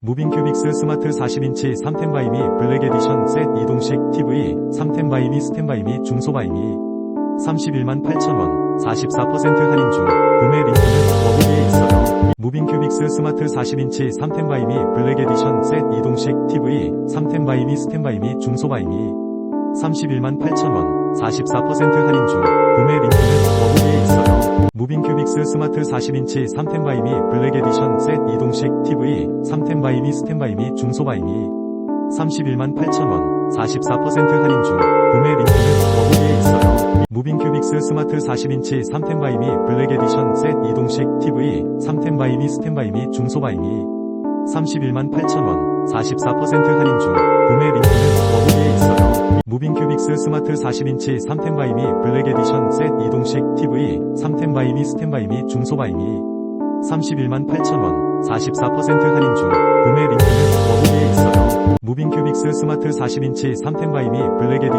무빙큐빅스 스마트 40인치 3템바이 미 블랙 에디션 셋 이동식 TV 3템바이 미 스탠바이 미 중소바이 미 31만 8천원 44% 할인 중 구매 링크는 더보기에 있어요. 무빙큐빅스 스마트 40인치 3템바이 미 블랙 에디션 셋 이동식 TV 3템바이 미 스탠바이 미 중소바이 미 31만 8천원 44% 할인 중 구매 링크는 더보기에 있어요. 무빙큐빅스 스마트 40인치 3템바이 미 블랙 에디션 셋 이동식 TV 3템 바이 미 스탠바이 미 중소바이 미 31만 8천원 44% 할인 중 구매 링크는 더보기에 있어요. 무빙큐빅스 스마트 40인치 3템바이 미 블랙 에디션 셋 이동식 TV 3템바이 미 스탠바이 미 중소바이 미 31만 8천원 44% 할인 중 구매 링크는 더보기에 있어요. 무빙큐빅스 스마트 40인치 3템바이 미 블랙 에디션 셋 이동식 TV 3템바이 미 스탠바이 미 중소바이 미 31만 8천원 44% 할인 중 무빙큐빅스 스마트 40인치 3템바이 미 블랙 에디션